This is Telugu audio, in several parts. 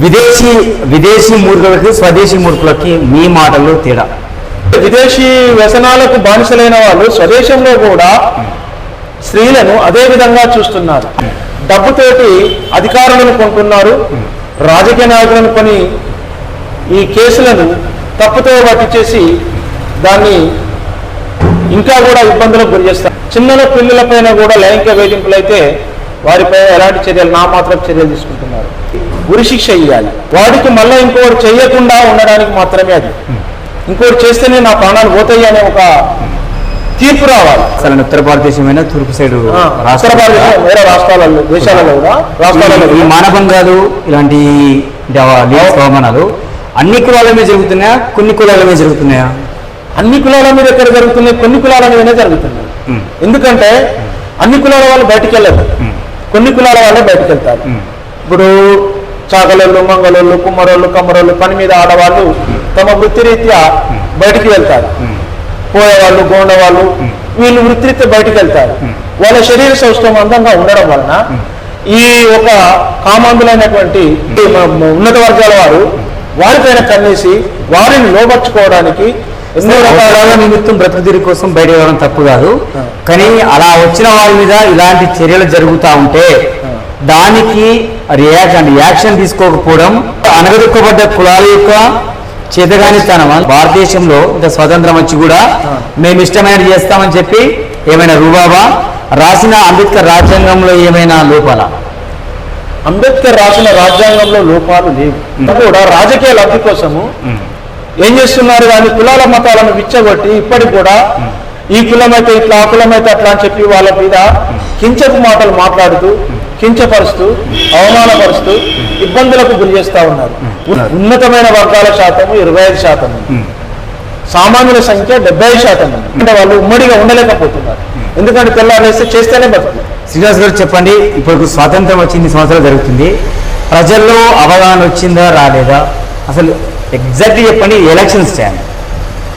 విదేశీ విదేశీ మూర్ఖులకి స్వదేశీ మూర్ఖులకి మీ మాటలు తేడా. విదేశీ వ్యసనాలకు బానిసలైన వాళ్ళు స్వదేశంలో కూడా స్త్రీలను అదే విధంగా చూస్తున్నారు. డబ్బుతోటి అధికారులను కొంటున్నారు. రాజకీయ నాయకులను కొని ఈ కేసులను తప్పుతో పట్టించేసి దాన్ని ఇంకా కూడా ఇబ్బందులకు గురి చేస్తారు. చిన్న పిల్లలపైన కూడా లైంగిక వేధింపులు అయితే వారిపై ఎలాంటి చర్యలు నా మాత్రం చర్యలు తీసుకుంటున్నారు. ఉరి శిక్ష ఇవ్వాలి వాడికి మళ్ళీ ఇంకోటి చేయకుండా ఉండడానికి మాత్రమే అది. ఇంకోటి చేస్తేనే నా ప్రాణాలు పోతాయి అనే ఒక తీర్పు రావాలి. అసలు ఉత్తర భారతదేశమైన తూర్పు సైడ్ ఉత్తర భారతదేశం వేరే రాష్ట్రాలలో దేశాలలో కూడా. రాష్ట్రాలలో ఈ మానభంగాలు ఇలాంటి అవమానాలు అన్ని కులాల మీద జరుగుతున్నాయా కొన్ని కులాల మీద జరుగుతున్నాయా? అన్ని కులాల మీద ఎక్కడ జరుగుతున్నాయి కొన్ని కులాల మీదనే జరుగుతున్నాయి. ఎందుకంటే అన్ని కులాల వాళ్ళు బయటికి వెళ్ళరు. కొన్ని కులాల వాళ్ళే బయటికి వెళ్తారు. ఇప్పుడు చాకలోళ్ళు మంగళోళ్ళు కుమ్మరోళ్ళు కమ్మరోళ్ళు పని మీద ఆడవాళ్ళు తమ వృత్తిరీత్యా బయటికి వెళ్తారు. పోయేవాళ్ళు గోండవాళ్ళు వీళ్ళు వృత్తిరీత్యా బయటికి వెళ్తారు వాళ్ళ శరీర సౌష్ఠవం అందంగా ఉండడం వలన ఈ ఒక కామాంధులైనటువంటి ఉన్నత వర్గాల వారు వారిపైన కన్నేసి వారిని లోపరుచుకోవడానికి ఎన్నో రకాల నిమిత్తం బ్రతుకుదిరి కోసం బయట వెళ్ళడం తప్పు కాదు. కానీ అలా వచ్చిన వాళ్ళ మీద ఇలాంటి చర్యలు జరుగుతూ ఉంటే. దానికి రియాక్షన్ యాక్షన్ తీసుకోకపోవడం అనగదొక్కబడ్డ కులాల యొక్క చేతగానిస్తానం భారతదేశంలో ఇంత స్వతంత్రం వచ్చి కూడా. మేము ఇష్టమైనది చేస్తామని చెప్పి ఏమైనా రూబాబా రాసిన అంబేద్కర్ రాజ్యాంగంలో ఏమైనా లోపాలా? అంబేద్కర్ రాసిన రాజ్యాంగంలో లోపాలు లేవు. కూడా రాజకీయ లబ్ధి కోసము ఏం చేస్తున్నారు కానీ కులాల మతాలను విచ్చగొట్టి ఇప్పటికి కూడా ఈ కులం అయితే ఇట్లా ఆ కులం అయితే అట్లా అని చెప్పి వాళ్ళ మీద కించపు మాటలు మాట్లాడుతూ కించపరుస్తూ అవమానపరుస్తూ ఇబ్బందులకు గురి చేస్తా ఉన్నారు. ఉన్నతమైన వర్గాల శాతము ఇరవై ఐదు శాతం సామాన్యుల సంఖ్య డెబ్బై ఐదు శాతం. అంటే వాళ్ళు ఉమ్మడిగా ఉండలేకపోతున్నారు. ఎందుకంటే తెల్లారేస్తే చేస్తేనే బతుకు శ్రీనివాస్ గారు చెప్పండి ఇప్పుడు స్వాతంత్రం వచ్చి ఇన్ని సంవత్సరాలు జరుగుతుంది. ప్రజల్లో అవగాహన వచ్చిందా రాలేదా? అసలు ఎగ్జాక్ట్లీ చెప్పండి ఎలక్షన్స్ టైం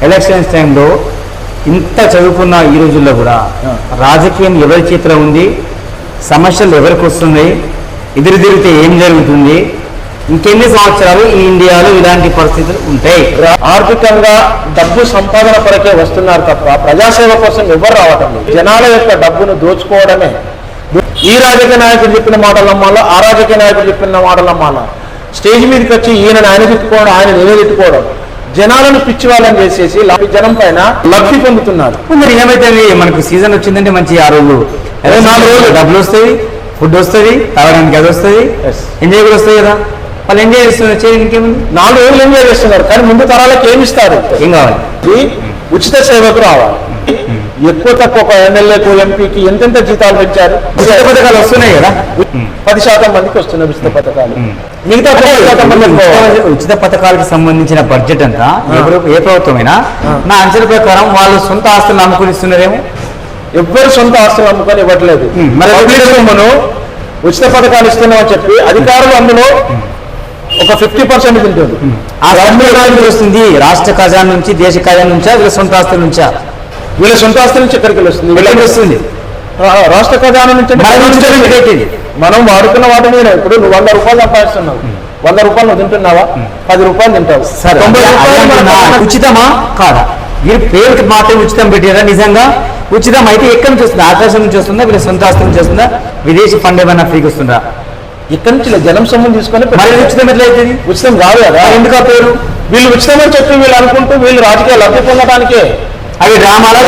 ఎలక్షన్స్ టైంలో ఇంత చదువుకున్న ఈ రోజుల్లో కూడా. రాజకీయం ఎవరి చేతిలో ఉంది? సమస్యలు ఎవరికి వస్తున్నాయి? ఎదురు తిరిగితే ఏం జరుగుతుంది? ఇంకెన్ని సంవత్సరాలు ఈ ఇండియాలో ఇలాంటి పరిస్థితులు ఉంటాయి? ఆర్థికంగా డబ్బు సంపాదన కొరకే వస్తున్నారు తప్ప ప్రజాసేవ కోసం ఎవరు రావటం లేదు. జనాల యొక్క డబ్బును దోచుకోవడమే. ఈ రాజకీయ నాయకుడు చెప్పిన మాటలు నమ్మాలా? ఆ రాజకీయ నాయకుడు చెప్పిన మాటలు నమ్మాలా? స్టేజ్ మీదకి వచ్చి ఈయన ఆయన తిట్టుకోవడం ఆయన నేనే తిట్టుకోవడం జనాలను పిచ్చి వాళ్ళని చేసేసి జనం పైన లబ్ధి పొందుతున్నారు. మరి ఏమైతే మనకు సీజన్ వచ్చిందంటే మంచి ఆ రోజు అదే నాలుగు రోజులు. డబ్బులు వస్తాయి ఫుడ్ వస్తుంది తాగడానికి అది వస్తుంది. ఎంజాయ్ కూడా వస్తాయి కదా. వాళ్ళు ఎంజాయ్ చేస్తున్నారు చేయడానికి ఇంకేముంది? నాలుగు రోజులు ఎంజాయ్ చేస్తున్నారు కానీ ముందు తరాలకు ఏమి ఇస్తారు? ఏం కావాలి? ఉచిత సేవకు రావాలి. ఎక్కువ తక్కువ ఒక ఎమ్మెల్యేకు ఎంపీకి ఎంతెంత జీతాలు పెంచారు? ఉచిత పథకాలు వస్తున్నాయి కదా. పది శాతం మందికి వస్తున్నాయి ఉచిత పథకాలు. మిగతా పది శాతం మంది ఉచిత- పథకాలకు సంబంధించిన బడ్జెట్ అంతా ఏ ప్ర- ఏ ప్రభుత్వమైనా. నా అంచనా ప్రకారం వాళ్ళు సొంత ఆస్తులు అమ్ముకుని ఇస్తున్నారేమో. ఎవ్వరు సొంత ఆస్తులు అమ్ముకొని ఇవ్వట్లేదు. సొమ్మును ఉచిత పథకాలు ఇస్తున్నామని చెప్పి అధికారులు అందులో ఒక ఫిఫ్టీ పర్సెంట్ తింటుంది ఆ ఆస్తులు వస్తుంది రాష్ట్ర ఖజానా నుంచి దేశ ఖజానా నుంచా వీళ్ళ సొంత ఆస్తుల నుంచా? వీళ్ళ సొంత ఆస్తుల నుంచి ఎక్కడికి వస్తుంది ఎక్కడికి వస్తుంది. రాష్ట్ర ఖజానా నుంచి మన వాడుతున్న వాటి మీద ఇప్పుడు నువ్వు వంద రూపాయలు సంపాదిస్తున్నావు. వంద రూపాయలు నువ్వు తింటున్నావా? పది రూపాయలు తింటావు. సరే ఉచితమా? కాదా? మీరు పేరుకి మాత్రం ఉచితం పెట్టారా నిజంగా? ఉచితం అయితే ఎక్కడి నుంచి వస్తుంది? ఆకాశం నుంచి వస్తుందా? వీళ్ళ సొంత ఆస్తి నుంచి వస్తుందా? విదేశీ ఫండ్ ఏమైనా ఫ్రీకి వస్తుందా? ఇక్కడి నుంచి జనం సొమ్ము తీసుకొని మరి ఉచితం ఎట్లా అవుతుంది? ఉచితం కాదు కదా. ఎందుకు పేరు? వీళ్ళు ఉచితమని చెప్పి వీళ్ళు అనుకుంటూ వీళ్ళు రాజకీయ లబ్ధి పొందడానికే. అవి డ్రామాలా?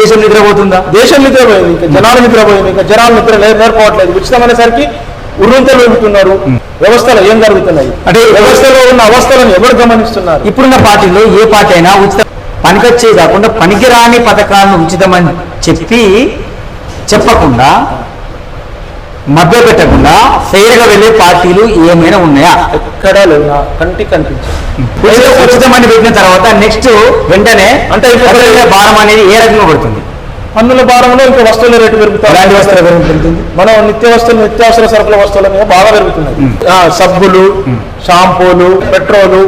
దేశం నిద్రపోతుందా? దేశం నిద్రపోయింది ఇంకా జనాలు నిద్రపోయింది ఇంకా జనాలు నిద్ర నేర్పోవట్లేదు ఉచితం అనేసరికి ఉర్రంతలు వెళ్తున్నారు. వ్యవస్థలో ఏం జరుగుతున్నాయి? అంటే వ్యవస్థలో ఉన్న అవస్థలను ఎవరు గమనిస్తున్నారు? ఇప్పుడున్న పార్టీలో ఏ పార్టీ అయినా ఉచిత పనికొచ్చే కాకుండా పనికిరాని పథకాలను ఉచితమని చెప్పి చెప్పకుండా మభ్య పెట్టకుండా ఫెయిర్గా వెళ్ళే పార్టీలు ఏమైనా ఉన్నాయా? ఎక్కడా లేవు. కనిపించాయి ఉచిత- ఉచితమని పెట్టిన తర్వాత నెక్స్ట్ వెంటనే అంటే భారం అనేది ఏ రకంగా పడుతుంది? పన్నుల భారంలో ఇంకా వస్తువుల రేటు వస్త్ర పెరుగుతుంది? మనం నిత్య వస్తువులు నిత్యావసర సరుకుల వస్తువుల మీద బాగా పెరుగుతున్నాయి. సబ్బులు షాంపూలు పెట్రోలు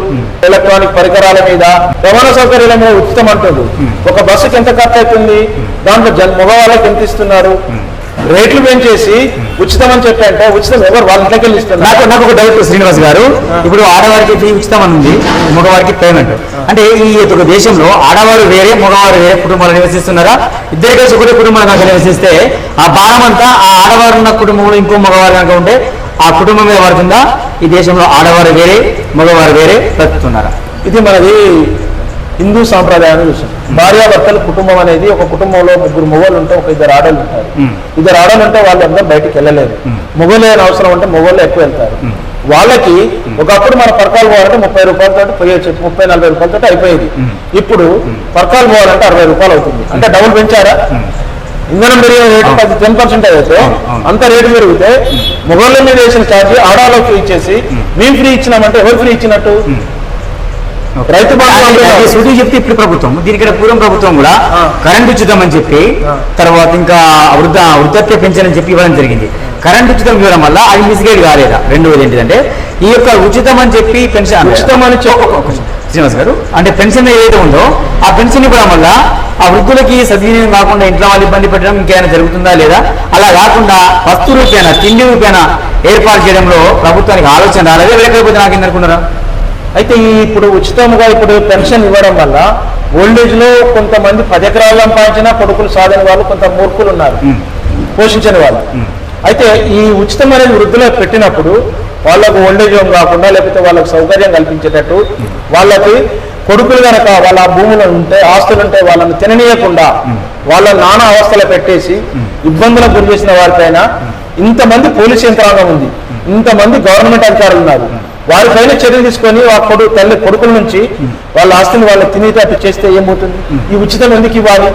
ఎలక్ట్రానిక్ పరికరాల మీద రవాణా సౌకర్యాల మీద ఉచితం అంటుంది. ఒక బస్సుకి ఎంత ఖర్చు అవుతుంది? దాంట్లో జన్ మగవాళ్ళకి ఎంత ఇస్తున్నారు? రేట్లు పెంచేసి ఉచితం అని చెప్పి అంటే ఉచితం ఎవరు వాళ్ళ ఇంట్లోకి వెళ్ళి ఇస్తున్నారు? నాకు నాకు ఒక డౌట్ శ్రీనివాస్ గారు. ఇప్పుడు ఆడవారికి ఫీ ఉచితం అని ఉంది మగవారికి పేమెంట్ అంటే ఈ యొక్క దేశంలో ఆడవారు వేరే మగవారు వేరే కుటుంబాలు నివసిస్తున్నారా? ఇద్దరు కలిసి ఒకటే కుటుంబాలు కనుక నివసిస్తే ఆ భారం అంతా ఆ ఆడవారు ఉన్న కుటుంబంలో ఇంకో మగవారు కనుక ఉంటే ఆ కుటుంబం మీద పడుతుందా? ఈ దేశంలో ఆడవారు వేరే మగవారు వేరే బ్రతుకుతున్నారా? ఇది మనది హిందూ సాంప్రదాయాన్ని విషయం భార్యాభర్తల కుటుంబం అనేది ఒక కుటుంబంలో ముగ్గురు మొగోళ్ళు ఉంటే ఒక ఇద్దరు ఆడలు ఉంటారు. ఇద్దరు ఆడలు ఉంటే వాళ్ళందరూ బయటికి వెళ్ళలేరు. మొగోళ్ళు అవసరం ఉంటే మొగోళ్ళు ఎక్కువ వెళ్తారు. వాళ్ళకి ఒకప్పుడు మన పరకాలు పోవాలంటే ముప్పై రూపాయలతో పోయొచ్చు ముప్పై నలభై రూపాయలతో అయిపోయేది. ఇప్పుడు పరకాలు పోవాలంటే అరవై రూపాయలు అవుతుంది. అంటే డబుల్ పెంచారా? ఇంధనం పెరిగిన రేటు. పది టెన్ పర్సెంట్ అయితే. అంత రేటు పెరిగితే మొగోళ్ళ మీద వేసిన ఛార్జీ ఆడవాళ్ళకి ఫ్రీ ఇచ్చేసి మేము. ఫ్రీ ఇచ్చినామంటే ఎవరు ఫ్రీ ఇచ్చినట్టు? రైతు సుడి చెప్తే ఇప్పుడు ప్రభుత్వం దీనికంటే పూర్వం ప్రభుత్వం కూడా. కరెంట్ ఉచితం అని చెప్పి. తర్వాత ఇంకా వృద్ధ వృద్ధాప్య పెన్షన్ అని చెప్పి ఇవ్వడం జరిగింది. కరెంట్ ఉచితం ఇవ్వడం వల్ల అది మిస్గైడ్ కాలేదా? రెండవది ఏంటిదంటే ఈ యొక్క ఉచితం అని చెప్పి పెన్షన్ ఉచితం అని. శ్రీనివాస్ గారు అంటే పెన్షన్ ఏదైతే ఉందో ఆ పెన్షన్ ఇవ్వడం వల్ల ఆ వృద్ధులకి సద్వినియోగం కాకుండా ఇంట్లో వాళ్ళు ఇబ్బంది పెట్టడం ఇంకేమైనా జరుగుతుందా లేదా? అలా కాకుండా వస్తు రూపేణ తిండి రూపేణ ఏర్పాటు చేయడంలో ప్రభుత్వానికి ఆలోచన రాలేదా? లేకపోతే నాకు ఏందనుకున్నారా అయితే ఈ ఇప్పుడు ఉచితంగా ఇప్పుడు పెన్షన్ ఇవ్వడం వల్ల ఓల్డేజ్లో కొంతమంది పది ఎకరాలు సంపాదించిన కొడుకులు సాధిన వాళ్ళు కొంత మూర్ఖులు ఉన్నారు. పోషించని వాళ్ళు. అయితే ఈ ఉచితం అనేది వృద్ధులో పెట్టినప్పుడు వాళ్ళకు ఓల్డేజ్ హోమ్ కాకుండా లేకపోతే వాళ్ళకి సౌకర్యం కల్పించేటట్టు వాళ్ళకి కొడుకులు కనుక వాళ్ళ భూములు ఉంటే ఆస్తులు ఉంటే వాళ్ళని తిననీయకుండా వాళ్ళ నానా అవస్థలు పెట్టేసి ఇబ్బందులకు గురి చేసిన వారిపైన ఇంతమంది పోలీస్ యంత్రాంగం ఉంది. ఇంతమంది గవర్నమెంట్ అధికారులు ఉన్నారు. వారిపైన చర్యలు తీసుకొని ఆ కొడు తల్లి కొడుకుల నుంచి వాళ్ళ ఆస్తిని వాళ్ళు తినేటట్టు చేస్తే ఏమవుతుంది? ఈ ఉచితం ఎందుకు ఇవ్వాలి?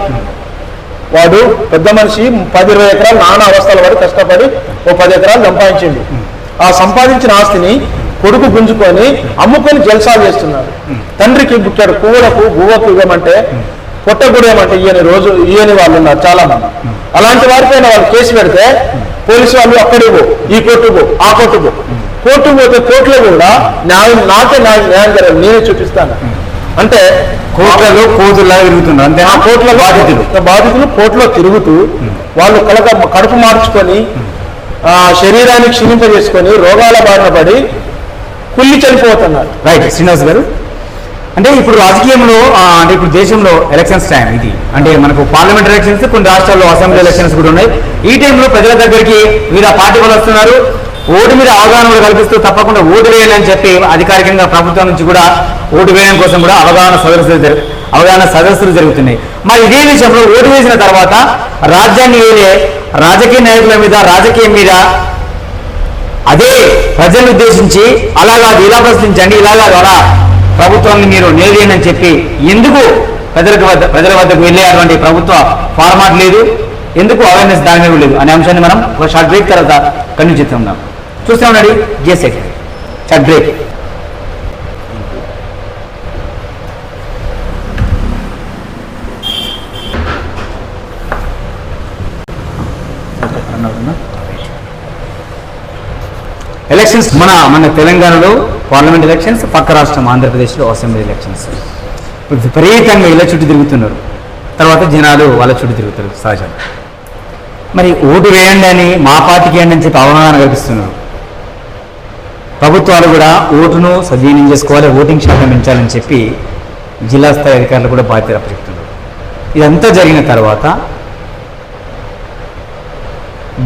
వాడు పెద్ద మనిషి పది ఇరవై ఎకరాలు నానా అవస్థల వాడు కష్టపడి ఓ పది ఎకరాలు సంపాదించిండు. ఆ సంపాదించిన ఆస్తిని కొడుకు గుంజుకొని అమ్ముకొని జల్సాలు చేస్తున్నాడు తండ్రికి బుట్టాడు కూడకు గువ్వకు ఇవ్వమంటే ఏమంటే ఈయన రోజు ఈయన వాళ్ళు ఉన్నారు చాలా మంది అలాంటి వారిపైన వాళ్ళు కేసు పెడితే పోలీసు వాళ్ళు అక్కడికి ఈ కొట్టుకు ఆ కొట్టుకు కోర్టు పోతే కోర్టులో కూడా న్యాయం నాకే న్యాయం న్యాయం జరగదు. నేనే చూపిస్తాను. అంటే కోట్లలో కోతుల్లాగా తిరుగుతున్నారు అంతే ఆ కోట్ల బాధితులు. బాధితులు. కోర్టులో తిరుగుతూ వాళ్ళు కలక కడుపు మార్చుకొని ఆ శరీరాన్ని క్షీణింపజేసుకొని రోగాల బారిన పడి కుళ్ళి చనిపోతున్నారు. రైట్ శ్రీనివాస్ గారు. అంటే ఇప్పుడు రాజకీయంలో ఆ, అంటే ఇప్పుడు దేశంలో ఎలక్షన్స్ టైం ఇది. అంటే మనకు పార్లమెంట్ ఎలక్షన్స్ కొన్ని రాష్ట్రాల్లో అసెంబ్లీ ఎలక్షన్స్ కూడా ఉన్నాయి. ఈ టైంలో ప్రజల దగ్గరికి వివిధ పార్టీ వాళ్ళు వస్తున్నారు. ఓటు మీద అవగాహన కూడా కల్పిస్తూ తప్పకుండా ఓటు వేయాలి అని చెప్పి అధికారికంగా ప్రభుత్వం నుంచి కూడా ఓటు వేయడం కోసం కూడా అవగాహన సదస్సులు అవగాహన సదస్సులు జరుగుతున్నాయి. మరి ఇదే విషయంలో ఓటు వేసిన తర్వాత రాజ్యాన్ని వేరే రాజకీయ నాయకుల మీద రాజకీయం మీద అదే ప్రజలను ఉద్దేశించి అలా కాదు ఇలా ప్రశ్నించండి ఇలా కాదు అలా ప్రభుత్వాన్ని మీరు నిలదీయండి అని చెప్పి ఎందుకు ప్రజలకు వద్ద ప్రజల వద్దకు వెళ్ళే అటువంటి ప్రభుత్వ ఫార్మాట్ లేదు? ఎందుకు అవేర్నెస్ దాని మీద లేదు? అనే అంశాన్ని మనం ఒక షార్ట్ బ్రేక్ తర్వాత కంటిన్యూ చేస్తున్నాం చూస్తే ఉన్నాడు జిఎస్ఎక్ చట్ బ్రేక్ ఎలక్షన్స్ మన మన తెలంగాణలో పార్లమెంట్ ఎలక్షన్స్ పక్క రాష్ట్రం ఆంధ్రప్రదేశ్లో అసెంబ్లీ ఎలక్షన్స్ విపరీతంగా ఇలా చుట్టూ తిరుగుతున్నారు. తర్వాత జనాలు వాళ్ళ చుట్టూ తిరుగుతారు సహజం మరి ఓటు వేయండి అని మా పార్టీకి వేయండి అని చెప్పి అవగాహన కల్పిస్తున్నారు ప్రభుత్వాలు కూడా ఓటును సద్వినియోగం చేసుకోవాలి ఓటింగ్ శాతం పెంచాలని చెప్పి జిల్లా స్థాయి అధికారులు కూడా బాధ్యత అప్పచెప్తున్నారు ఇదంతా జరిగిన తర్వాత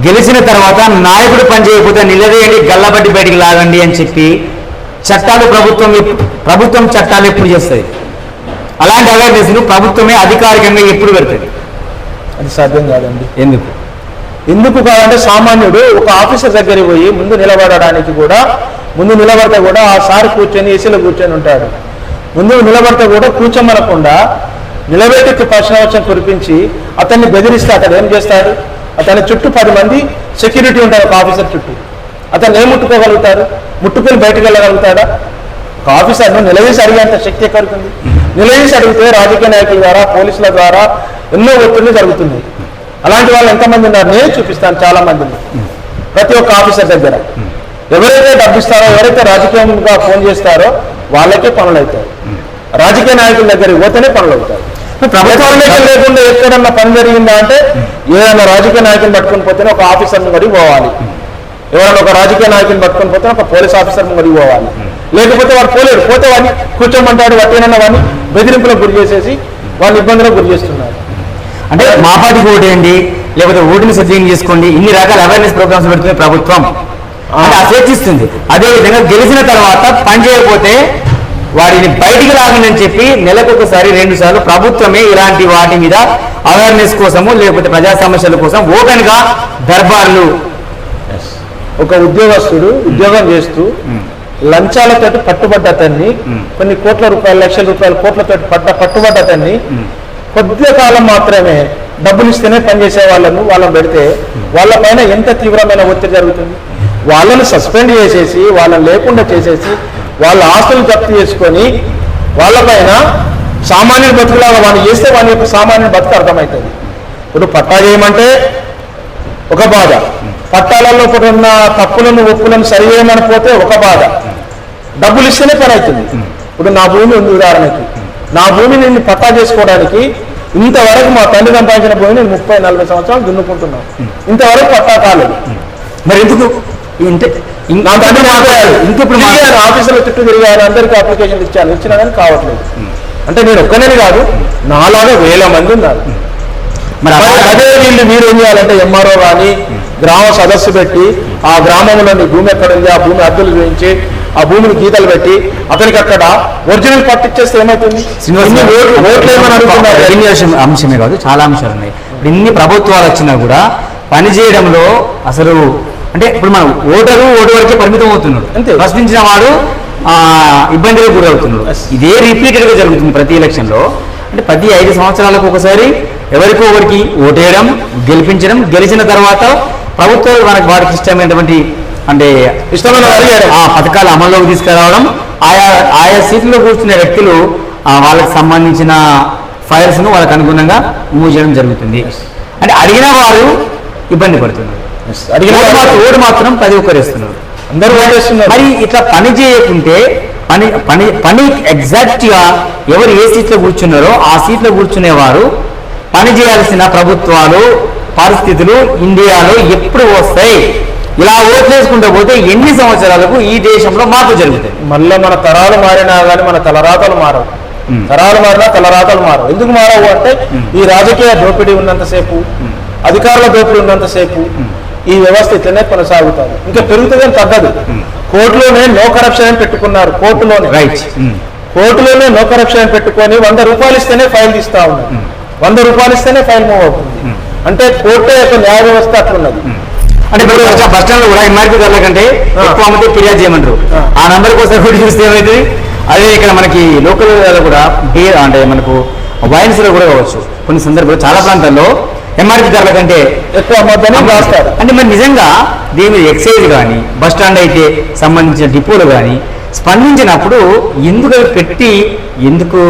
గెలిచిన తర్వాత నాయకుడు పని చేయకపోతే నిలదీయండి గల్లబట్టి బయటికి లాగండి అని చెప్పి చట్టాలు ప్రభుత్వం ప్రభుత్వం చట్టాలు ఎప్పుడు చేస్తుంది? అలాంటి అవేర్నెస్ ప్రభుత్వమే అధికారికంగా ఎప్పుడు పెడుతుంది? అది సాధ్యం కాదండి. ఎందుకు? ఎందుకు కాదంటే సామాన్యుడు ఒక ఆఫీసర్ దగ్గరికి పోయి ముందు నిలబడడానికి కూడా ముందు నిలబడితే కూడా ఆ సార్ కూర్చొని ఏసీలో కూర్చొని ఉంటాడు. ముందు నిలబడితే కూడా కూర్చోమనకుండా నిలబెట్టి ప్రశ్నవచనం కురిపించి అతన్ని బెదిరిస్తే అతను ఏం చేస్తాడు? అతని చుట్టూ పది మంది సెక్యూరిటీ ఉంటారు ఒక ఆఫీసర్ చుట్టూ. అతను ఏం ముట్టుకోగలుగుతారు? ముట్టుకొని బయటకు వెళ్ళగలుగుతాడా? ఒక ఆఫీసర్ను నిలదీసి అడిగేంత శక్తి ఎక్కడికి ఉంది నిలదీసి అడిగితే రాజకీయ నాయకుల ద్వారా పోలీసుల ద్వారా ఎన్నో ఒత్తిళ్ళు జరుగుతుంది అలాంటి వాళ్ళు ఎంతమంది ఉన్నారు? నేను చూపిస్తాను చాలా మందిని ప్రతి ఒక్క ఆఫీసర్ దగ్గర. ఎవరైతే డబ్బిస్తారో ఎవరైతే రాజకీయంగా ఫోన్ చేస్తారో వాళ్ళకే పనులు అవుతాయి రాజకీయ నాయకుల దగ్గరికి పోతేనే పనులు అవుతాయి లేకుండా ఎక్కడన్నా పని జరిగిందా అంటే ఏదైనా రాజకీయ నాయకుని పట్టుకొని పోతేనే ఒక ఆఫీసర్ ముంగడికి పోవాలి. ఎవరైనా ఒక రాజకీయ నాయకుని పట్టుకొని పోతే ఒక పోలీస్ ఆఫీసర్ ముంగడికి పోవాలి. లేకపోతే వాడు పోలేడు పోతే వాడిని కూర్చోమంటాడు వట్టేనన్న వాడిని బెదిరింపులకు గురి చేసేసి వాళ్ళు ఇబ్బందులకు గురి చేస్తున్నారు. అంటే మా పార్టీకి ఓటేయండి లేకపోతే ఓటుని సద్వినియోగం చేసుకోండి. ఇన్ని రకాల అవేర్నెస్ ప్రోగ్రామ్స్ పెడుతుంది ప్రభుత్వం. స్వేచ్ఛిస్తుంది అదే విధంగా గెలిచిన తర్వాత పని చేయకపోతే వాడిని బయటికి రాగండి అని చెప్పి నెలకొకసారి రెండు సార్లు ప్రభుత్వమే ఇలాంటి వాటి మీద అవేర్నెస్ కోసము లేకపోతే ప్రజా సమస్యల కోసం ఓపెన్గా దర్బార్లు ఒక ఉద్యోగస్తుడు ఉద్యోగం చేస్తూ లంచాలతోటి పట్టుబడ్డ అతన్ని కొన్ని కోట్ల రూపాయలు లక్షల రూపాయల కోట్లతో పడ్డ పట్టుబడ్డ అతన్ని కొద్ది కాలం మాత్రమే డబ్బులు ఇస్తేనే పనిచేసే వాళ్ళను వాళ్ళని పెడితే వాళ్ళ పైన ఎంత తీవ్రమైన ఒత్తిడి జరుగుతుంది? వాళ్ళని సస్పెండ్ చేసేసి వాళ్ళని లేకుండా చేసేసి వాళ్ళ ఆస్తులు జప్తు చేసుకొని వాళ్ళపైన సామాన్య బతుకులాగా వాడిని చేస్తే వాని యొక్క సామాన్య బతుకు అర్థమవుతుంది. ఇప్పుడు పట్టా చేయమంటే ఒక బాధ. పట్టాలలో కూడా ఉన్న తప్పులను ఒప్పులను సరి చేయమని పోతే ఒక బాధ. డబ్బులు ఇస్తేనే పని అవుతుంది. ఇప్పుడు నా భూమి ఉంది ఉదాహరణకి. నా భూమి నేను పట్టా చేసుకోవడానికి ఇంతవరకు మా తండ్రి సంపాదించిన భూమి నేను ముప్పై నలభై సంవత్సరాలు దున్నుకుంటున్నాను. ఇంతవరకు పట్టా కాలేదు. మరి ఎందుకు? అంటే ఇం- నా తండ్రి మాట్లాడాడు ఇంకెప్పుడు మా- తిరిగాను ఆఫీసులో చుట్టూ తిరిగాను అందరికీ అప్లికేషన్ ఇచ్చాను. ఇచ్చినా కానీ కావట్లేదు. అంటే నేను ఒక్కనే కాదు నాలాగా వేల మంది ఉన్నారు. మరి అదే వీళ్ళు మీరు ఏం చేయాలంటే ఎంఆర్ఓ కానీ గ్రామ సదస్సు పెట్టి ఆ గ్రామంలోని భూమి ఎక్కడ ఉంది ఆ భూమి అద్దెలు చూపించి ఆ భూమిని గీతలు పెట్టి అతనికి అక్కడ ఒరిజినల్ పట్టిచ్చేస్తే ఏమవుతుంది శ్రీనివాస్ అంశమే కాదు చాలా అంశాలు ఉన్నాయి. ఇప్పుడు ఇన్ని ప్రభుత్వాలు వచ్చినా కూడా పని చేయడంలో అసలు అంటే ఇప్పుడు మనం ఓటరు ఓటు వరకే పరిమితం అవుతున్నాడు అంతే. ప్రశ్నించిన వాడు ఆ, ఇబ్బందిగా గురవుతున్నాడు. ఇదే రిపీటెడ్గా జరుగుతుంది ప్రతి ఎలక్షన్లో అంటే ప్రతి ఐదు సంవత్సరాలకు ఒకసారి ఎవరికో ఒకరికి ఓటేయడం గెలిపించడం గెలిచిన తర్వాత ప్రభుత్వాలు మనకు వారికి ఇష్టమైనటువంటి అంటే ఇష్టమైన. ఆ పథకాలు అమల్లోకి తీసుకురావడం ఆయా ఆయా సీట్లలో కూర్చునే వ్యక్తులు ఆ, వాళ్ళకి సంబంధించిన ఫైల్స్ను వాళ్ళకి అనుగుణంగా మూవ్ చేయడం జరుగుతుంది అంటే అడిగిన వారు ఇబ్బంది పడుతున్నారు అడిగిన ఓటు మాత్రం- ఓటు మాత్రం ప్రతి ఒక్కరు ఇస్తున్నారు అందరూ ఓటేస్తున్నారు మరి ఇట్లా పని చేయకుంటే పని పని పని ఎగ్జాక్ట్గా ఎవరు ఏ సీట్లో కూర్చున్నారో ఆ సీట్లో కూర్చునేవారు పని చేయాల్సిన ప్రభుత్వాలు పరిస్థితులు ఇండియాలో ఎప్పుడు వస్తాయి? ఇలా ఓట్లు వేసుకుంటూ పోతే ఎన్ని సంవత్సరాలకు ఈ దేశంలో మార్పు జరుగుతుంది మళ్ళీ మన తరాలు మారినా కానీ మన తలరాతలు మారవు. తరాలు మారినా తలరాతలు మారవు. ఎందుకు మారవు అంటే ఈ రాజకీయ దోపిడీ ఉన్నంతసేపు అధికారుల దోపిడీ ఉన్నంతసేపు ఈ వ్యవస్థ ఇట్లనే కొనసాగుతుంది. ఇంకా పెరుగుతుందని తగ్గదు. కోర్టులోనే నో కరప్షన్ అని పెట్టుకున్నారు కోర్టులోనే. రైట్ కోర్టులోనే నో కరప్షన్ అని పెట్టుకొని వంద రూపాయలు ఇస్తేనే ఫైల్ తీస్తా ఉన్నారు. వంద రూపాయలు ఇస్తేనే ఫైల్ మూవ్ అవుతుంది. అంటే కోర్టు యొక్క న్యాయ వ్యవస్థ అట్లున్నది. అంటే ఇప్పుడు బస్ స్టాండ్ కూడా ఎంఆర్పీ ధరల కంటే. ఎక్కువ అమ్మితే ఫిర్యాదు చేయమంటారు. ఆ. నంబర్ కోసం కూడా చూస్తే ఏమైతుంది? అదే ఇక్కడ మనకి లోకల్ కూడా బే అంటే మనకు వైన్స్లో కూడా కావచ్చు. కొన్ని సందర్భాలు చాలా ప్రాంతాల్లో ఎంఆర్పీ ధరల కంటే ఎక్కువ అమ్మద్దని రాస్తారు. అంటే మరి నిజంగా దీని ఎక్సైజ్ కానీ బస్ స్టాండ్ అయితే సంబంధించిన డిపోలు కానీ స్పందించినప్పుడు ఎందుకు పెట్టి ఎందుకు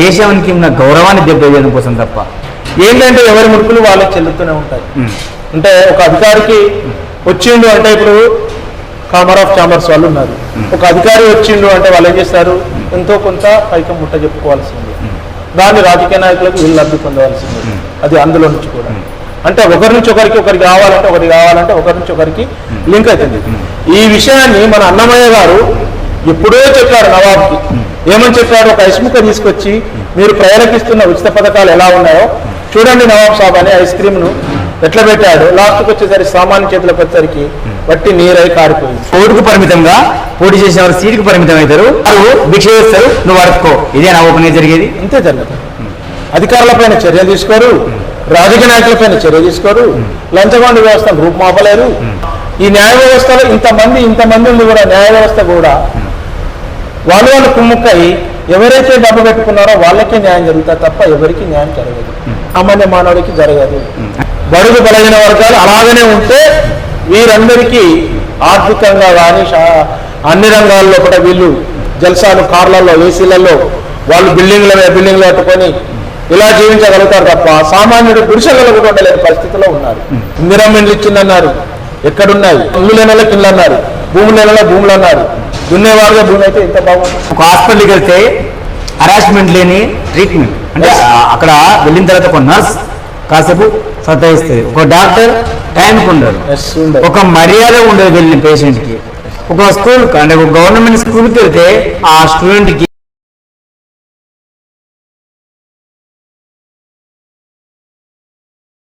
దేశానికి ఉన్న గౌరవాన్ని దెబ్బతీయడం కోసం తప్ప? ఏంటంటే ఎవరి ముడుకులు వాళ్ళకి చెల్లుతూనే ఉంటాయి. అంటే ఒక అధికారికి వచ్చిండు అంటే ఇప్పుడు కామర్ ఆఫ్ చాంబర్స్ వాళ్ళు ఉన్నారు. ఒక అధికారి వచ్చిండు అంటే వాళ్ళు ఏం చేస్తారు? ఎంతో కొంత పైకం ముట్ట చెప్పుకోవాల్సింది. దాన్ని రాజకీయ నాయకులకు వీళ్ళు లబ్ధి పొందవలసింది అది అందులో నుంచి కూడా. అంటే ఒకరి నుంచి ఒకరికి ఒకరికి కావాలంటే ఒకరికి కావాలంటే ఒకరి నుంచి ఒకరికి లింక్ అవుతుంది. ఈ విషయాన్ని మన అన్నమయ్య గారు ఎప్పుడో చెప్పారు నవాబ్కి. ఏమని చెప్పారు? ఒక ఐస్ముక తీసుకొచ్చి మీరు ప్రయాణిస్తున్న ఉచిత పథకాలు ఎలా ఉన్నాయో చూడండి నవాబ్ సాబ్ అనే ఐస్ క్రీమ్ను ఎట్లా పెట్టాడు? లాస్ట్కి వచ్చేసరికి సామాన్య చేతులకు వచ్చేసరికి వట్టి నీరై కారిపోయింది. ఓటుకు పరిమితంగా పోటీ చేసిన వారు సీటుకు పరిమితం అవుతారు. వారు భిక్ష చేస్తారు. నువ్వు అడుక్కో. ఇదే నా ఓపెన్ జరిగేది. అంతే జరగదు అధికారులపైన చర్యలు తీసుకోరు. రాజకీయ నాయకులపైన చర్య తీసుకోరు. లంచగొండ వ్యవస్థను రూపుమాపలేరు. ఈ న్యాయ వ్యవస్థలో ఇంతమంది ఇంతమంది ఉంది కూడా న్యాయ వ్యవస్థ కూడా వాళ్ళు వాళ్ళు కుమ్ముక్కై ఎవరైతే డబ్బు పెట్టుకున్నారో వాళ్ళకే న్యాయం జరుగుతుంది తప్ప ఎవరికి న్యాయం జరగదు. సామాన్య మానవుడికి జరగదు. బడుగు బలహీన వర్గాలు అలాగనే ఉంటే వీరందరికీ ఆర్థికంగా కానీ అన్ని రంగాల్లో కూడా వీళ్ళు జల్సాలు కార్లలో ఏసీలలో వాళ్ళు బిల్డింగ్ల బిల్డింగ్లు కట్టుకొని ఇలా జీవించగలుగుతారు తప్ప సామాన్యుడు గుడిసెలలో కూడా ఉండలేని పరిస్థితిలో ఉన్నారు. ఇందిరమ్మ ఇండ్లు ఇచ్చిందన్నారు. ఎక్కడున్నాయి? ఇల్లు నెలలకు ఇల్లు అన్నారు భూములు నెలలో భూములు అన్నారు దున్నేవారుగా భూమి అయితే ఇంత బాగుంది. ఒక హాస్పిటల్కి వెళ్తే హరాస్మెంట్ లేని ట్రీట్మెంట్ అంటే అక్కడ వెళ్ళిన తర్వాత ఒక నర్స్ కాసేపు సతాయిస్తుంది ఒక డాక్టర్ టైంకి ఉండదు. ఒక మర్యాద ఉండదు వెళ్ళిన పేషెంట్కి ఒక స్కూల్ అంటే ఒక గవర్నమెంట్ స్కూల్కి వెళ్తే ఆ స్టూడెంట్కి